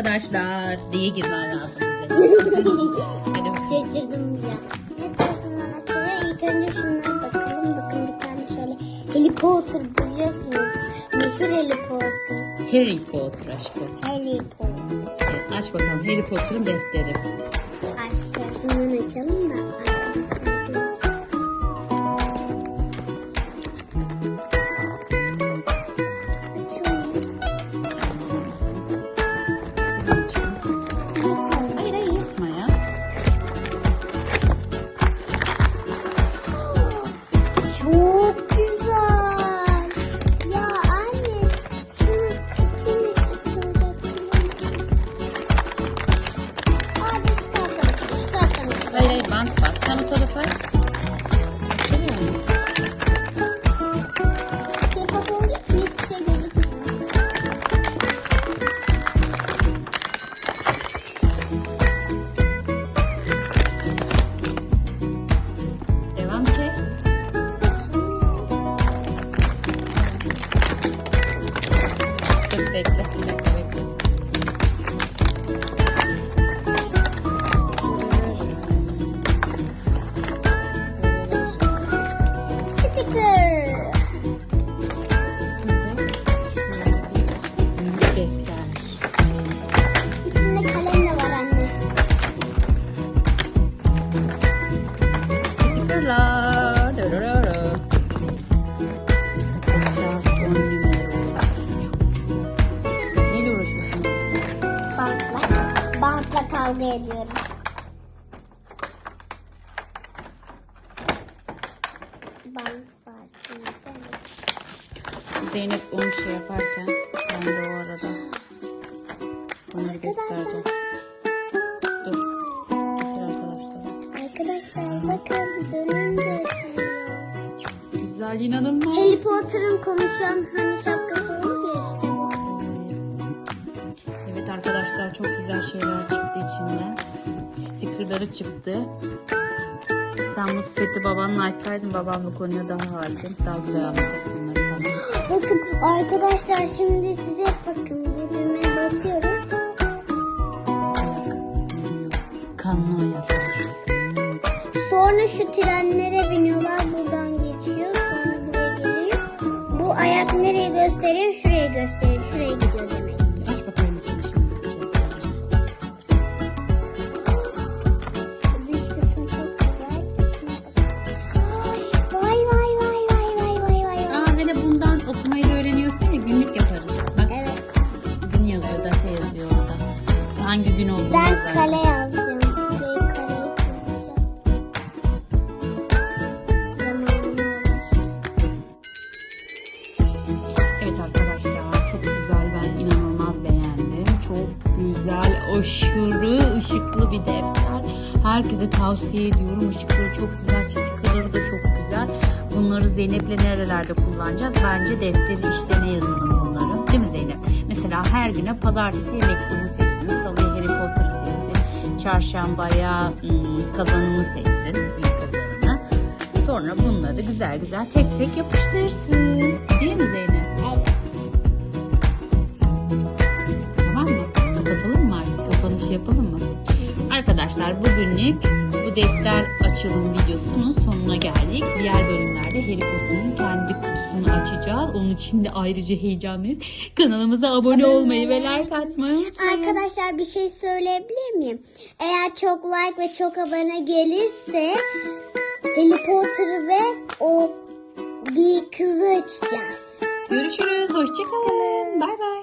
arkadaşlar diye girmen lazım. Şaşırdım ya. İlk önce şundan bakalım. Bakın bir tane şöyle. Harry Potter biliyorsunuz. Meşhur Harry Potter. Harry Potter aşkım. Harry Potter. Evet, aç bakalım Harry Potter'ın defteri. Arka tarafından açalım da arkadaşlar Hayır hayır ya. Çok güzel. Ya anne şunu içini açılacak. Şu taraftan açalım. Hayır hayır bant var. Sen o tarafa Kavga ediyorum. Bant var. Zeynep onu şey yaparken ben de o arada onları göstereceğim. Dur. Getir arkadaşlar. Arkadaşlar bakın dönünce açılıyor. Güzel inanılmaz. Harry Potter'ın konuşan hani şapkası olur ya işte bu. Evet arkadaşlar çok güzel şeyler çıktı içinden. Stickerları çıktı. Sen bu seti babanla açsaydın babam bu konuya daha hakim. Daha güzel anlatır bunları sana. Bakın arkadaşlar şimdi size bakın bu düğmeye. Ayak. yürüyor. Kanlı ayak. Sonra şu trenlere biniyorlar buradan geçiyor sonra buraya geliyor. Bu ayak nereye gösteriyor? Şuraya gösteriyor. Şuraya gidiyor demek yazıyor orada. Hangi gün olduğunu Ben yazar. kale yazacağım. Buraya. Zamanım. Evet arkadaşlar çok güzel ben inanılmaz beğendim. Çok güzel aşırı ışıklı bir defter. Herkese tavsiye ediyorum. Işıkları çok güzel, stickerları da çok güzel. Bunları Zeynep'le nerelerde kullanacağız? Bence defteri işlerine yazalım bunları. Her güne pazartesi mektubu seçsin. Salıya Harry Potter'ı seçsin. Çarşambaya hmm, kazanımı seçsin. Büyük kazanımı. Sonra bunları güzel güzel tek tek yapıştırsın. Değil mi Zeynep? Evet. Tamam mı? Kapatalım mı artık? Kapanış yapalım mı? Arkadaşlar bugünlük bu defter açılım videosunun sonuna geldik. Diğer bölümlerde Harry Potter'ın kendi açacağız. Onun için de ayrıca heyecanlıyız. Kanalımıza abone olmayı ve like atmayı unutmayın. Arkadaşlar bir şey söyleyebilir miyim? Eğer çok like ve çok abone gelirse Harry Potter ve o bir kızı açacağız. Görüşürüz. Hoşçakalın. Bay bay.